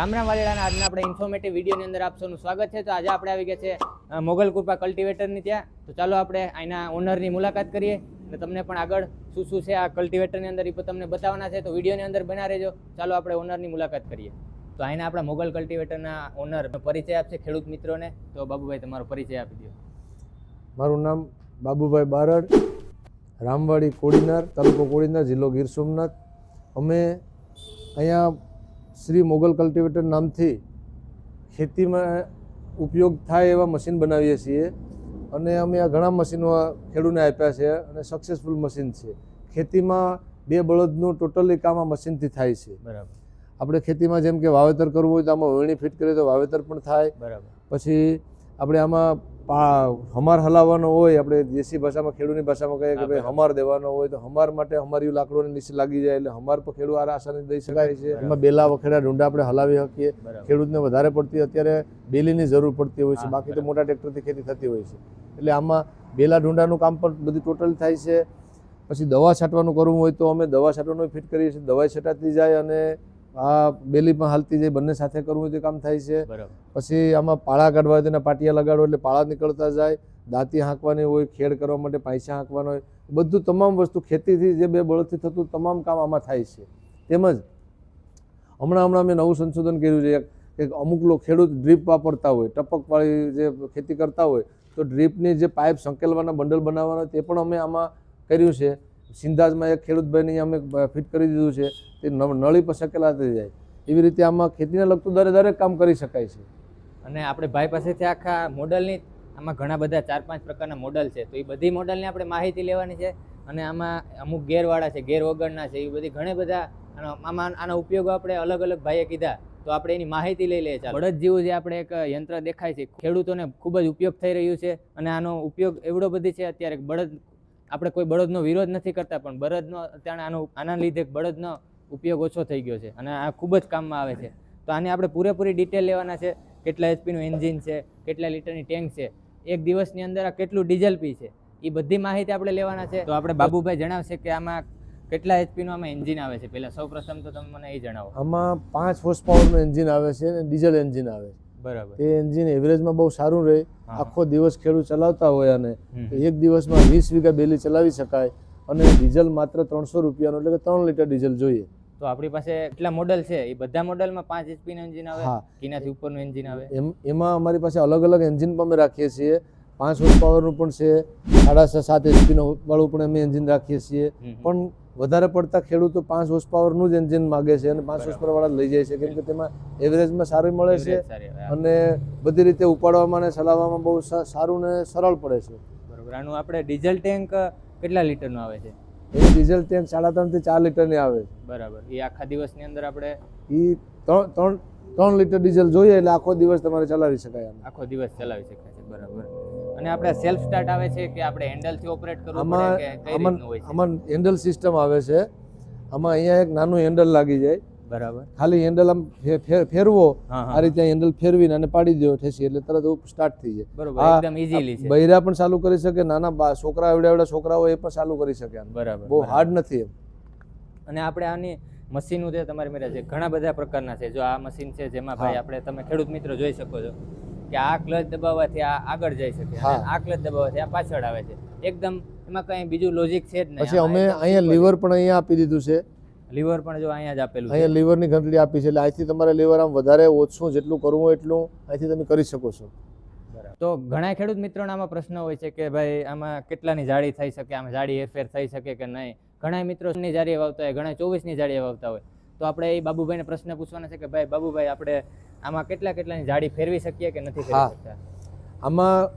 રામ રામ વાલીડાના આજના આપણે ઇન્ફોર્મેટિવ વિડીયોની અંદર આપ સૌનું સ્વાગત છે. તો આજે આપણે આવી ગયા છે મોગલ કૃપા કલ્ટિવેટરની ત્યાં. તો ચાલો આપણે અહીંના ઓનરની મુલાકાત કરીએ અને તમને પણ આગળ શું શું છે આ કલ્ટિવેટરની અંદર એ તમને બતાવવાના છે. તો વિડીયોની અંદર બના રહેજો. ચાલો આપણે ઓનરની મુલાકાત કરીએ. તો અહીંના આપણા મોગલ કલ્ટિવેટરના ઓનર પરિચય આપશે ખેડૂત મિત્રોને. તો બાબુભાઈ, તમારો પરિચય આપી દો મારું નામ બાબુભાઈ બારડ, રામવાડી કોડીનાર, તાલુકો કોડીનાર, જિલ્લો ગીર સોમનાથ. અમે અહીંયા શ્રી મોગલ કલ્ટિવેટર નામથી ખેતીમાં ઉપયોગ થાય એવા મશીન બનાવીએ છીએ. અને અમે આ ઘણા મશીનો ખેડૂને ખેડૂતને આપ્યા છે અને સક્સેસફુલ મશીન છે. ખેતીમાં બે બળદનું ટોટલી કામ આ મશીનથી થાય છે. બરાબર. આપણે ખેતીમાં જેમ કે વાવેતર કરવું હોય તો આમાં વળણી ફિટ કરીએ તો વાવેતર પણ થાય. બરાબર. પછી આપણે આમાં હમાર હલાવવાનો હોય આપણે દેશી ભાષામાં ખેડૂતની ભાષામાં કહીએ કે ભાઈ. હમાર દેવાનો હોય તો હમાર માટે હમારિયું લાકડોની નીચે લાગી જાય એટલે હમાર પર ખેડૂત આસાની દઈ શકાય છે. એમાં બેલા વખેડા ડુંડા આપણે હલાવી શકીએ. ખેડૂતને વધારે પડતી અત્યારે બેલીની જરૂર પડતી હોય છે બાકી તો મોટા ટ્રેક્ટરથી ખેતી થતી હોય છે. એટલે આમાં બેલા ઢૂંઢાનું કામ પણ બધું ટોટલ થાય છે. પછી દવા છાંટવાનું કરવું હોય તો અમે દવા છાંટવાનું ફિટ કરીએ છીએ. દવા છટાતી જાય અને આ બેલી પણ હાલતી જાય બંને સાથે કરવું હોય તો કામ થાય છે. પછી આમાં પાળા કાઢવા હોય તેના પાટિયા લગાડો એટલે પાળા નીકળતા જાય દાંતી હાંકવાની હોય ખેડ કરવા માટે પૈસા હાંકવાનો હોય બધું તમામ વસ્તુ ખેતીથી જે બે બળદથી થતું તમામ કામ આમાં થાય છે. તેમજ હમણાં હમણાં મેં નવું સંશોધન કર્યું છે કે અમુક લોકો ખેડૂત ડ્રીપ વાપરતા હોય ટપકવાળી જે ખેતી કરતા હોય તો ડ્રીપની જે પાઇપ સંકેલવાના બંડલ બનાવવાના તે પણ અમે આમાં કર્યું છે. સિંધાજમાં એક ખેડૂતભાઈને અમે ફિટ કરી દીધું છે તે ન- નળી પર સંકેલાતી જાય. એવી રીતે આમાં ખેતીને લગતું દરે દરેક કામ કરી શકાય છે. અને આપણે ભાઈ પાસેથી આખા મોડલની આમાં ઘણા બધા ચાર પાંચ પ્રકારના મોડલ છે તો એ બધી મોડલની આપણે માહિતી લેવાની છે અને આમાં અમુક ગેરવાળા છે ગેર વગરના છે એ બધી ઘણી બધા આમાં આના ઉપયોગો આપણે અલગ અલગ ભાઈએ કીધા તો આપણે એની માહિતી લઈ લઈએ છીએ બળદ જેવું જે આપણે એક યંત્ર દેખાય છે ખેડૂતોને ખૂબ જ ઉપયોગ થઈ રહ્યું છે અને આનો ઉપયોગ એવડો બધી છે અત્યારે બળદ આપણે કોઈ બળદનો વિરોધ નથી કરતા, પણ બળદનો અત્યારે આનો આના લીધે બળદનો ઉપયોગ ઓછો થઈ ગયો છે અને આ ખૂબ જ કામમાં આવે છે. તો આની આપણે પૂરેપૂરી ડિટેલ લેવાના છે, કેટલા એચપીનું એન્જિન છે, કેટલા લીટરની ટેન્ક છે, એક દિવસની અંદર આ કેટલું ડીઝલ પી છે એ બધી માહિતી આપણે લેવાના છે. તો આપણે બાબુભાઈ જણાવશે કે આમાં કેટલા એચપીનું આમાં એન્જિન આવે છે. પહેલાં સૌ પ્રથમ તો તમે મને એ જણાવો. આમાં પાંચ હોર્સ પાવરનું એન્જિન આવે છે અને ડીઝલ એન્જિન આવે છે. બરાબર. એ એન્જિન એવરેજમાં બહુ સારું રહે. આખો દિવસ ખેડૂત ચલાવતા હોય અને એક દિવસમાં વીસ વીઘા બેલી ચલાવી શકાય અને ડીઝલ માત્ર ત્રણસો રૂપિયાનું એટલે કે ત્રણ લીટર ડીઝલ જોઈએ. તો આપણી પાસે કેટલા મોડલ છે? એ બધા મોડલમાં પાંચ એચપીનું એન્જિન આવે? એનાથી ઉપરનું એન્જિન આવે? એમ અમારી પાસે અલગ અલગ એન્જિન પણ અમે રાખીએ છીએ. પાંચ હોર્સ પાવરનું પણ છે. સાડા સાત સાત એચપીનું વાળું પણ અમે એન્જિન રાખીએ છીએ. પણ વધારે પડતા ખેડૂતો પાંચ હોર્સ પાવરનું જ એન્જિન માગે છે અને પાંચ હોર્સ પાવરવાળા લઈ જાય છે. કેમ કે તેમાં એવરેજમાં સારું મળે છે અને બધી રીતે ઉપાડવામાં અને ચલાવવામાં બહુ સારું ને સરળ પડે છે. બરોબર. આનું આપણે ડીઝલ ટેન્ક કેટલા લીટરનું આવે છે? એ ડીઝલ ટેન્ક સાડા ત્રણથી ચાર લીટરની આવે બરાબર. એ આખા દિવસની અંદર આપણે એ ત્રણ ત્રણ ત્રણ લીટર ડીઝલ જોઈએ એટલે આખો દિવસ તમારે ચલાવી શકાય આખો દિવસ ચલાવી શકાય છે. બરાબર. અને આપણે સેલ્ફ સ્ટાર્ટ આવે છે કે આપણે હેન્ડલથી ઓપરેટ કરવું પડે કે કઈ રીતનું હોય છે? આમાં હેન્ડલ સિસ્ટમ આવે છે. આમાં અહીંયા એક નાનું હેન્ડલ લાગી જાય. બરાબર. ખાલી હેન્ડલ આમ ફેરવો. આ રીતે હેન્ડલ ફેરવીને અને પાડી દો ઠેસી એટલે તરત સ્ટાર્ટ થઈ જાય. બરોબર એકદમ ઈઝીલી છે. બૈરા પણ ચાલુ કરી શકે નાના બા- છોકરા એવડા એવડા છોકરાઓ એ પણ ચાલુ કરી શકે બરાબર બહુ હાર્ડ નથી એમ. અને આપણે આની મશીનો છે તમારી મેરે છે ઘણા બધા પ્રકારના છે. જો આ મશીન છે જેમાં ભાઈ આપણે તમે ખેડૂત મિત્રો જોઈ શકો છો. કે આ ક્લચ દબાવવાથી આ આગળ જઈ શકે આ ક્લચ દબાવવાથી આ પાછળ આવે છે. એકદમ એમાં કઈ બીજું લોજિક છે જ નહીં. પછી અમે અહીંયા લીવર પણ અહીંયા આપી દીધું છે. લીવર પણ જો અહીંયા જ આપેલું અહીંયા લીવરની ઘંટડી આપી છે. એટલે અહીંથી તમારે લીવર આમ વધારે ઓછું જેટલું કરવું એટલું અહીંથી તમે કરી શકો છો. તો ઘણા ખેડૂત મિત્રોના આમાં પ્રશ્ન હોય છે કે ભાઈ આમાં કેટલાની જાળી થઈ શકે? આમાં જાળી હેરફેર થઈ શકે કે નહીં? ઘણા મિત્રો ની જાળી વાવતા હોય ઘણા ચોવીસની જાળી વાવતા હોય. તો આપણે એ બાબુભાઈને પ્રશ્ન પૂછવાના છે કે ભાઈ બાબુભાઈ આપણે આમાં કેટલા કેટલાની જાળી ફેરવી શકીએ કે નથી. ફેરવી શકતા? આમાં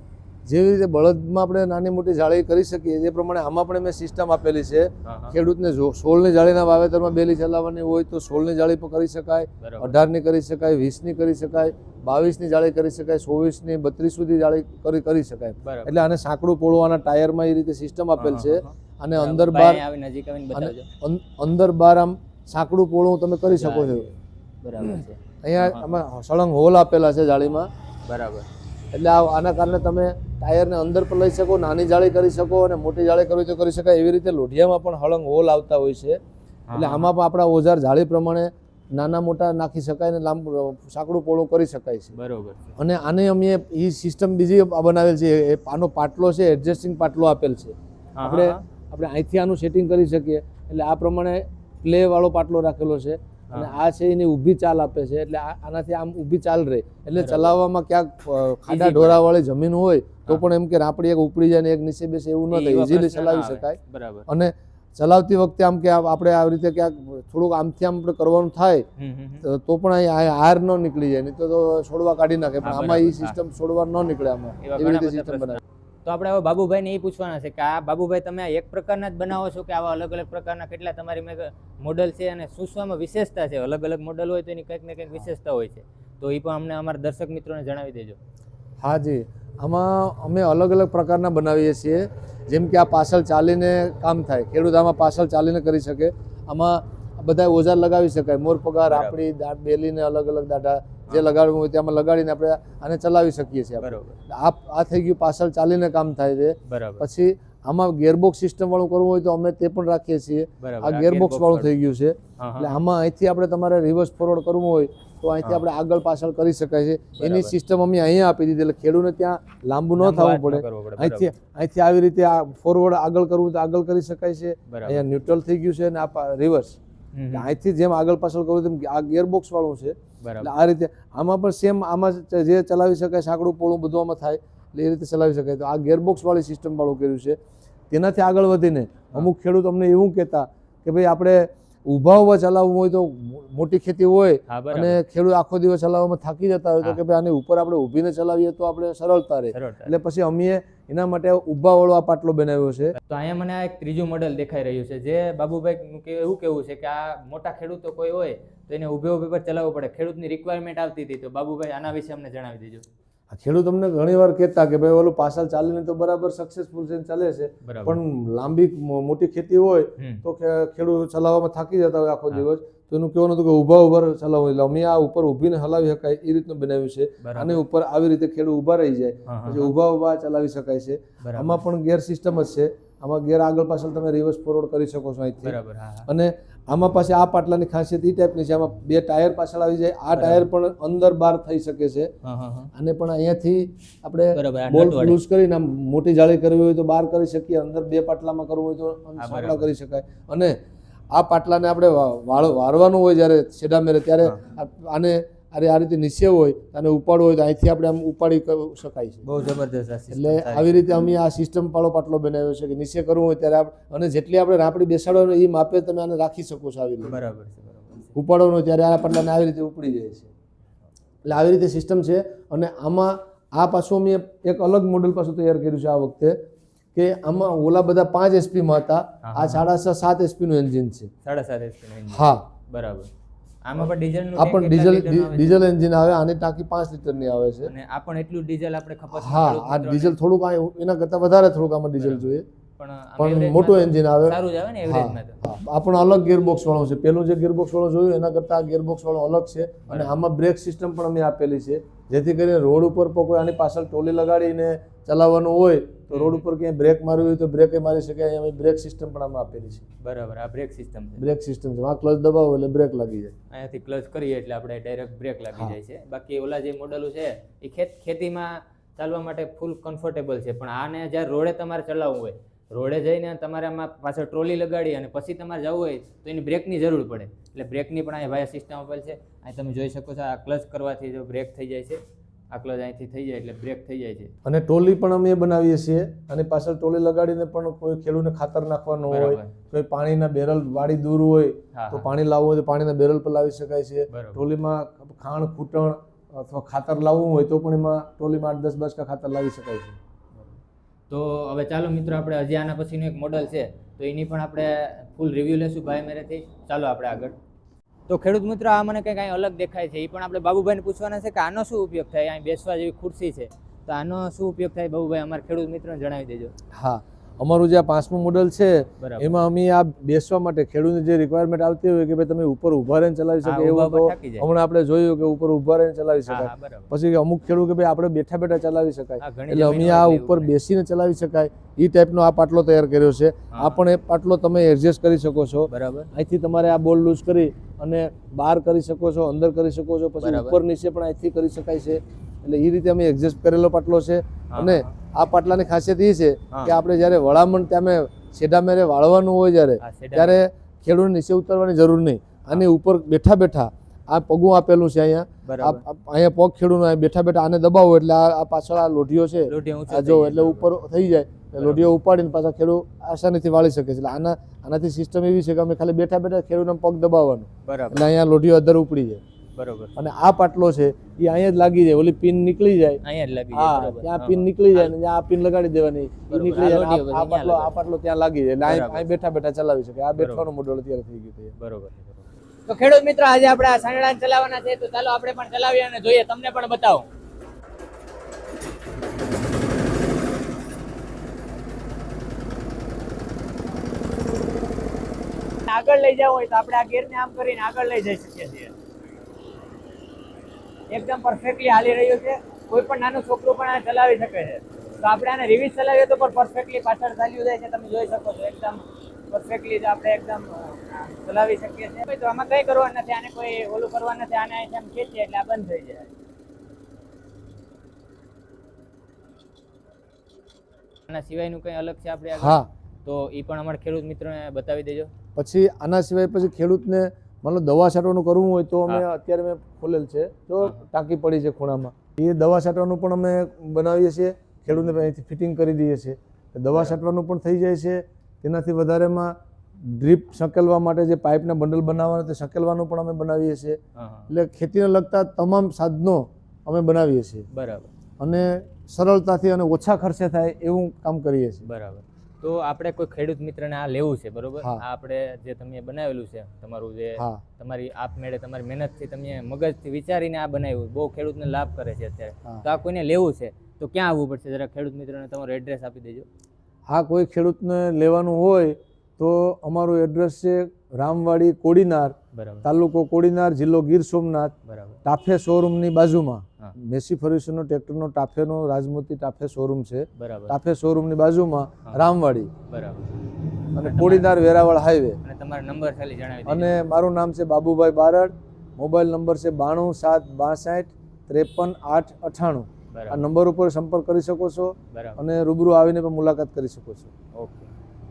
જેવી રીતે બળદમાં આપણે નાની મોટી જાળી કરી શકીએ એ પ્રમાણે આમાં પણ મેં સિસ્ટમ આપેલી છે. ખેડૂતને જો સોળની જાળીના વાવેતરમાં બેલી ચલાવવાની હોય તો સોળની જાળી પણ કરી શકાય અઢારની કરી શકાય વીસની કરી શકાય બાવીસની જાળી કરી શકાય ચોવીસની બત્રીસ સુધી જાળી કરી કરી શકાય. એટલે આને સાંકડું પોળવાના ટાયરમાં એ રીતે સિસ્ટમ આપેલ છે. અને અંદર બાર અંદર બાર આમ સાંકડું પોળું તમે કરી શકો છો. બરાબર છે. અહીંયા. આમાં સળંગ હોલ આપેલા છે જાળીમાં. બરાબર. એટલે આ આના કારણે તમે ટાયરને અંદર પણ લઈ શકો નાની જાળી કરી શકો અને મોટી જાળી કરવી તો કરી શકાય. એવી રીતે લોઢિયામાં પણ હળંગ હોલ આવતા હોય છે. એટલે આમાં પણ આપણા ઓજાર જાળી પ્રમાણે નાના મોટા નાખી શકાય ને લાંબુ સાંકડું પોળું કરી શકાય છે. બરોબર. અને આને અમે એ સિસ્ટમ બીજી બનાવેલ છે. એ આનો પાટલો છે એડજસ્ટિંગ પાટલો આપેલ છે. આપણે આપણે અહીંથી આનું સેટિંગ કરી શકીએ. એટલે આ પ્રમાણે પ્લે વાળો પાટલો રાખેલો છે. અને આ છે એની ઊભી ચાલ આપે છે એટલે આનાથી આમ ઊભી ચાલ રહે. એટલે ચલાવવામાં ક્યાંક ખાડા ઢોળાવાળી જમીન હોય તો પણ એમ કે રાપડી એક ઉપડી જાય ને એક નીચે બેસે એવું ન થાય ઇઝીલી ચલાવી શકાય. બરાબર. અને ચલાવતી વખતે આમ કે આ- આપણે આવી રીતે ક્યાંક થોડુંક આમથી આમ આપણે કરવાનું થાય. તો- પણ અહીં હાર ન નીકળી જાય નહીં તો છોડવા કાઢી નાખે પણ આમાં એ સિસ્ટમ છોડવા ન નીકળે આમાં. એવી રીતે સિસ્ટમ. બનાવી. તો આપણે હવે બાબુભાઈને એ પૂછવાના છે કે આ બાબુભાઈ તમે એક પ્રકારના જ બનાવો છો કે આવા અલગ અલગ પ્રકારના કેટલા તમારી મોડલ છે અને શું શું આમાં વિશેષતા છે? અલગ અલગ મોડલ હોય તો એની કંઈક ને કંઈક વિશેષતા હોય છે. તો એ પણ અમને અમારા દર્શક મિત્રોને જણાવી દેજો. હા જી. આમાં અમે અલગ અલગ પ્રકારના બનાવીએ છીએ. જેમ કે આ પાછળ ચાલીને કામ થાય. ખેડૂત આમાં પાછળ ચાલીને કરી શકે. આમાં બધા ઓજાર લગાવી શકાય. મોર પગાર આપણી બેલીને અલગ અલગ દાઢા જે લગાડવું હોય તેમાં લગાડીને આપણે આને ચલાવી શકીએ છીએ બરાબર. આ આ થઈ ગયું પાછળ ચાલીને કામ થાય છે. બરાબર. પછી આમાં ગેરબોક્સ સિસ્ટમ વાળું કરવું હોય તો અમે તે પણ રાખીએ છીએ. આ ગેરબોક્સ વાળું થઈ ગયું છે. એટલે આમાં અહીંથી આપણે તમારે રિવર્સ ફોરવર્ડ કરવું હોય તો અહીંથી આપણે આગળ પાછળ કરી શકાય છે. એની સિસ્ટમ અમે અહીંયા આપી દીધી. એટલે ખેડૂતને ત્યાં લાંબુ ન થવું પડે. અહીંથી અહીંથી આવી રીતે આ ફોરવર્ડ આગળ કરવું તો આગળ કરી શકાય છે. અહીંયા ન્યુટ્રલ થઈ ગયું છે અને આ રિવર્સ. અહીંથી જેમ આગળ પાછળ કરવું તેમ આ ગિયરબોક્સ વાળું છે. એટલે આ રીતે આમાં પણ સેમ આમાં જે ચલાવી શકાય સાંકડું પોળું બધું આમાં થાય એટલે એ રીતે ચલાવી શકાય. તો આ ગિયરબોક્સ વાળી સિસ્ટમ વાળું કર્યું છે. તેનાથી આગળ વધીને અમુક ખેડૂત અમને એવું કહેતા કે ભાઈ આપણે ઊભા ઊભા ચલાવવું હોય તો મોટી ખેતી હોય અને ખેડૂત આખો દિવસ ચલાવવામાં થાકી જતા હોય તો કે ભાઈ આની ઉપર આપણે ઊભીને ચલાવીએ તો આપણે સરળતા રહે. એટલે પછી અમે એના માટે ઊભા વાળો આ પાટલો બનાવ્યો છે. તો અહીંયા મને આ એક ત્રીજું મોડલ દેખાઈ રહ્યું છે જે બાબુભાઈ એવું કેવું છે કે આ મોટા ખેડૂતો કોઈ હોય તો એને ઉભે ઉભે પર ચલાવવું પડે. ખેડૂતની રિક્વાયરમેન્ટ આવતી હતી તો બાબુભાઈ આના વિશે અમને જણાવી દેજો. ખેડૂત અમને ઘણી વાર કહેતા કે ભાઈ ઓલું પાસલ ચાલે ને તો બરાબર સક્સેસફુલ છે ચાલે છે. પણ લાંબી મોટી ખેતી હોય તો ખેડૂત ચલાવવામાં થાકી જતા હોય આખો દિવસ. તો એનું કહેવાનું હતું કે ઊભા ઊભા ચલાવવું એટલે અમે આ ઉપર ઊભીને હલાવી શકાય એ રીતનું બનાવ્યું છે. અને ઉપર આવી રીતે ખેડૂત ઊભા રહી જાય. પછી. ઊભા ઊભા ચલાવી શકાય છે. આમાં પણ ગેર સિસ્ટમ જ છે. આમાં ગેર આગળ પાછળ તમે રિવર્સ ફોરવર્ડ કરી શકો છો અહીંથી. અને આમાં પાસે આ પાટલાની ખાસિયત એ ટાઈપની છે. આમાં બે ટાયર પાછળ આવી જાય. આ ટાયર પણ અંદર બહાર થઈ શકે છે. અને પણ અહીંયાથી આપણે બોલ લૂઝ કરીને મોટી જાળી કરવી હોય તો બહાર કરી શકીએ. અંદર બે પાટલામાં કરવું હોય તો હા, કરી શકાય. અને આ પાટલાને આપણે વાળવાનું હોય જ્યારે છેડા મેરે ત્યારે આને અરે આ રીતે નીચે હોય અને ઉપાડવું હોય તો અહીંથી આપણે આમ ઉપાડી શકાય છે. બહુ જબરદસ્ત એટલે આવી રીતે અમે આ સિસ્ટમ પાળો પાટલો બનાવ્યો છે કે નીચે કરવું હોય ત્યારે અને જેટલી આપણે રાપડી બેસાડવાનું એ માપે તમે આને રાખી શકો છો આવી રીતે. બરાબર છે ઉપાડવાનું હોય ત્યારે આ પાટલાને આવી રીતે ઉપડી જાય છે. એટલે આવી રીતે સિસ્ટમ છે અને આમાં આ પાછું અમે એક અલગ મોડલ પાછું તૈયાર કર્યું છે આ વખતે. કે આમાં ઓલા બધા પાંચ એસપીમાં હતા. આ સાડા છ સાત એસપીનું એન્જિન છે. સાડા સાત એસપી હા. બરાબર. આમાં પણ ડીઝલનું આ પણ ડીઝલ? ડીઝલ એન્જિન આવે આની ટાંકી પાંચ લીટરની આવે છે. અને આ પણ એટલું ડીઝલ આપણે ખપત હા આ ડીઝલ થોડુંક આ એના કરતાં વધારે થોડુંક આમાં ડીઝલ જોઈએ. પણ મોટું એન્જિન આવે. સારું જ આવે ને એવરેજમાં આ પણ અલગ ગિયરબોક્સ વાળું છે. પેલું જે ગિયરબોક્સ વાળું જોયું એના કરતાં આ ગિયરબોક્સ વાળો અલગ છે. અને આમાં બ્રેક સિસ્ટમ પણ અમે આપેલી છે. જેથી કરીને રોડ ઉપર કોઈ આની પાછળ ટોલી લગાડીને ચલાવવાનું હોય તો રોડ ઉપર ક્યાંય બ્રેક મારવી હોય તો બ્રેક મારી શકાય અમે બ્રેક સિસ્ટમ પણ આમાં આપેલી છે. બરાબર આ બ્રેક સિસ્ટમ છે. બ્રેક સિસ્ટમ છે. આ ક્લચ દબાવો એટલે બ્રેક લાગી જાય. અહીંયાથી ક્લચ કરીએ એટલે આપણે ડાયરેક્ટ બ્રેક લાગી જાય છે. બાકી ઓલા જે મોડલો છે એ ખેત ખેતીમાં ચાલવા માટે ફૂલ કમ્ફર્ટેબલ છે. પણ આને જ્યારે રોડે તમારે ચલાવવું હોય રોડે જઈને તમારે આમાં પાછળ ટ્રોલી લગાડી અને પછી તમારે જવું હોય તો એની બ્રેકની જરૂર પડે. એટલે બ્રેકની પણ અહીંયા ભાઈ સિસ્ટમ આપેલ છે. અહીં તમે જોઈ શકો છો આ ક્લચ કરવાથી જો બ્રેક થઈ જાય છે. આ ક્લચ અહીંથી થઈ જાય એટલે બ્રેક થઈ જાય છે. અને ટોલી પણ અમે બનાવીએ છીએ અને પાછળ ટોલી લગાડીને પણ કોઈ ખેડૂતને ખાતર નાખવાનું હોય કોઈ પાણીના બેરલ વાડી દૂર હોય તો પાણી લાવવું હોય તો પાણીના બેરલ પર લાવી શકાય છે. ટોલીમાં ખાણ ખૂટણ અથવા ખાતર લાવવું હોય તો પણ એમાં ટોલીમાં આઠ દસ બસકા ખાતર લાવી શકાય છે. તો હવે ચાલો મિત્રો આપણે હજી આના પછીનું એક મોડલ છે તો એની પણ આપણે ફૂલ રિવ્યૂ લેશું. ભાઈ મેરેથી ચાલો આપણે આગળ. તો ખેડૂત મિત્રો, આ મને કંઈક અહીં અલગ દેખાય છે. એ પણ આપણે બાબુભાઈને પૂછવાના છે કે આનો શું ઉપયોગ થાય? અહીં બેસવા જેવી ખુરશી છે. તો આનો શું ઉપયોગ થાય? બાબુભાઈ, અમારા ખેડૂત મિત્રોને જણાવી દેજો. હા. અમારું જે આ પાંચમું મોડલ છે એમાં અમે આ બેસવા માટે ખેડૂતને જે રિક્વાયરમેન્ટ આવતી હોય કે ભાઈ તમે ઉપર ઊભા રહીને ચલાવી શકે એવું તો. હમણાં આપણે જોયું કે ઉપર ઊભા રહીને ચલાવી શકાય. પછી અમુક ખેડૂત કે ભાઈ આપણે બેઠા બેઠા ચલાવી શકાય. એટલે અમે આ ઉપર બેસીને ચલાવી શકાય. એ ટાઈપનો આ પાટલો તૈયાર કર્યો છે. આ પણ એ પાટલો તમે એડજસ્ટ કરી શકો છો. બરાબર. અહીંથી તમારે આ બોલ લૂઝ કરી અને બહાર કરી શકો છો અંદર કરી શકો છો પછી ઉપર નીચે પણ અહીંથી કરી શકાય છે. એટલે એ રીતે અમે એડજસ્ટ કરેલો પાટલો છે. અને આ પાટલાની ખાસિયત એ છે કે આપણે જ્યારે વળામણ ત્યાં સેડા મેરે વાળવાનું હોય જ્યારે ત્યારે ખેડૂતને નીચે ઉતરવાની જરૂર નહીં. આની ઉપર બેઠા બેઠા આ પગું આપેલું છે અહીંયા. અહીંયા પગ ખેડૂત બેઠા બેઠા આને દબાવો એટલે આ પાછળ આ લોઢીઓ છે. આ જો એટલે ઉપર થઈ જાય. લોઢીઓ ઉપાડીને પાછા ખેડૂત આસાનીથી વાળી શકે છે. એટલે આના આનાથી સિસ્ટમ એવી છે કે અમે ખાલી બેઠા બેઠા ખેડૂતને પગ દબાવવાનું. એટલે અહીંયા લોઢીઓ અધર ઉપડી જાય. બરાબર. અને આ પાટલો છે એ અહીંયા જ લાગી જાય ઓલી પિન નીકળી જાય. અહીંયા જ લાગી જાય ત્યાં પિન નીકળી જાય ને આ પિન લગાડી દેવાની. એ નીકળી જાય આ- પાટલો આ પાટલો ત્યાં લાગી જાય. એટલે અહીં અહીં બેઠા બેઠા ચલાવી શકે. આ બેઠવાનું મોડલ અત્યારે થઈ ગયું છે બરોબર. તો ખેડૂત મિત્રો આજે આપણે આ સાંડળા ચલાવવાના છે તો ચાલો આપણે પણ ચલાવીએ અને જોઈએ તમને પણ બતાવો. આગળ લઈ જવું હોય તો આપણે આ ગેરને આમ કરીને આગળ લઈ જઈ શકીએ છીએ. એકદમ પરફેક્ટલી હાલી રહ્યું છે. કોઈ પણ નાનું છોકરું પણ આ ચલાવી શકે છે. તો આપણે આને રિવિઝ ચલાવીએ તો પણ પરફેક્ટલી પાછળ ચાલ્યું જાય છે. તમે જોઈ શકો છો એકદમ પરફેક્ટલી આપણે એકદમ ચલાવી શકીએ છીએ. તો આમાં કંઈ કરવાનું નથી. આને કોઈ ઓલું કરવાનું નથી. આને આમ ખેંચીએ એટલે આ બંધ થઈ જાય. આના સિવાયનું કંઈ અલગ છે આપણે? હા. તો એ પણ અમારા ખેડૂત મિત્રોને બતાવી દેજો. પછી આના સિવાય પછી ખેડૂતને માનો દવા છાંટવાનું કરવું હોય તો અમે અત્યારે મેં ખોલેલ છે. તો ટાંકી પડી છે ખૂણામાં. એ દવા છાંટવાનું પણ અમે બનાવીએ છીએ. ખેડૂતને અહીંથી ફિટિંગ કરી દઈએ છીએ. દવા છાંટવાનું પણ થઈ જાય છે. તેનાથી વધારેમાં ડ્રીપ સંકેલવા માટે જે પાઇપના બંડલ બનાવવાના તે સંકેલવાનું પણ અમે બનાવીએ છીએ. એટલે ખેતીને લગતા તમામ સાધનો અમે બનાવીએ છીએ. બરાબર. અને સરળતાથી અને ઓછા ખર્ચે થાય એવું કામ કરીએ છીએ. બરાબર. તો આપણે કોઈ ખેડૂત મિત્રને આ લેવું છે બરોબર? આ આપણે જે તમે બનાવેલું છે તમારું જે તમારી આપમેળે તમારી મહેનતથી તમે મગજથી વિચારીને આ બનાવ્યું બહુ ખેડૂતને લાભ કરે છે અત્યારે. તો આ કોઈને લેવું છે તો ક્યાં આવવું પડશે? જરા ખેડૂત મિત્રોને તમારું એડ્રેસ આપી દેજો. હા કોઈ ખેડૂતને લેવાનું હોય તો અમારું એડ્રેસ છે રામવાડી કોડીનાર તાલુકો કોડીનાર જિલ્લો ગીર સોમનાથ ટાફે શોરૂમની બાજુમાં. મેસી ફર્યુસનનો ટ્રેક્ટરનો ટાફેનો રાજમોતી ટાફે શોરૂમ છે. ટાફે શોરૂમની બાજુમાં રામવાડી. બરાબર. અને કોડીનાર વેરાવળ હાઈવે. અને નંબર મારું નામ છે બાબુભાઈ બારડ મોબાઈલ નંબર છે બાણું સાત બાસઠ ત્રેપન આઠ અઠ્ઠાણું આ નંબર ઉપર સંપર્ક કરી શકો છો અને રૂબરૂ આવીને પણ મુલાકાત કરી શકો છો. ઓકે.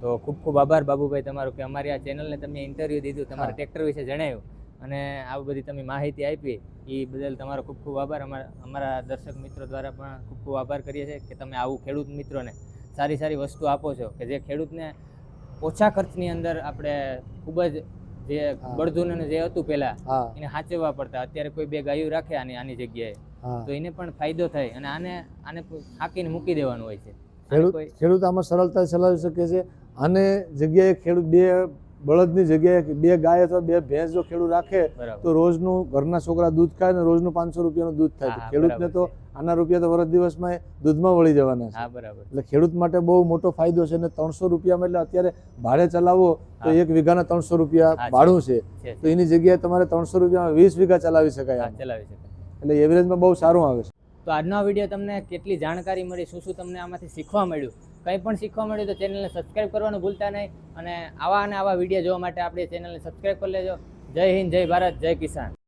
તો ખૂબ ખૂબ આભાર બાબુભાઈ તમારો કે અમારી આ ચેનલને તમે ઇન્ટરવ્યૂ દીધું તમારા. ટ્રેક્ટર વિશે જણાવ્યું અને આ બધી તમે માહિતી આપી એ બદલ તમારો ખૂબ ખૂબ આભાર. અમારા અમારા દર્શક મિત્રો દ્વારા પણ ખૂબ ખૂબ આભાર કરીએ છીએ કે તમે આવું ખેડૂત મિત્રોને સારી સારી વસ્તુ આપો છો કે જે ખેડૂતને ઓછા ખર્ચની અંદર આપણે ખૂબ જ જે હા. જે હતું પેલા એને સાચવવા પડતા. અત્યારે કોઈ બે ગાયું રાખે આની આની જગ્યાએ. તો એને પણ ફાયદો થાય અને આને આને હાંકીને મૂકી દેવાનું હોય છે. ખેડૂત ખેડૂત આમાં સરળતા ચલાવી શકે છે. આને જગ્યાએ ખેડૂત બે બળદની જગ્યાએ બે ગાય અથવા બે ભેંસ જો ખેડૂત રાખે તો રોજનું ઘરના છોકરા દૂધ ખાય ને રોજનું પાંચસો રૂપિયાનું દૂધ થાય. ખેડૂતને તો આના રૂપિયા તો વરસ દિવસમાં દૂધમાં વળી જવાના છે. એટલે ખેડૂત માટે બહુ મોટો ફાયદો છે અને ત્રણસો રૂપિયામાં એટલે અત્યારે ભાડે ચલાવો તો એક વીઘાના ત્રણસો રૂપિયા ભાડું છે. તો એની જગ્યાએ તમારે ત્રણસો રૂપિયામાં વીસ વીઘા ચલાવી શકાય. ચલાવી શકાય. એટલે એવરેજમાં બહુ સારું આવે છે. તો આજનો વીડિયો તમને કેટલી જાણકારી મળી શું શું તમને આમાંથી શીખવા મળ્યું? કંઈ પણ શીખવા મળ્યું તો ચેનલને સબસ્ક્રાઇબ કરવાનું ભૂલતા નહીં. અને આવા અને આવા વીડિયો જોવા માટે આપણી ચેનલને સબસ્ક્રાઇબ કરી લેજો. જય હિન્દ, જય ભારત, જય કિસાન.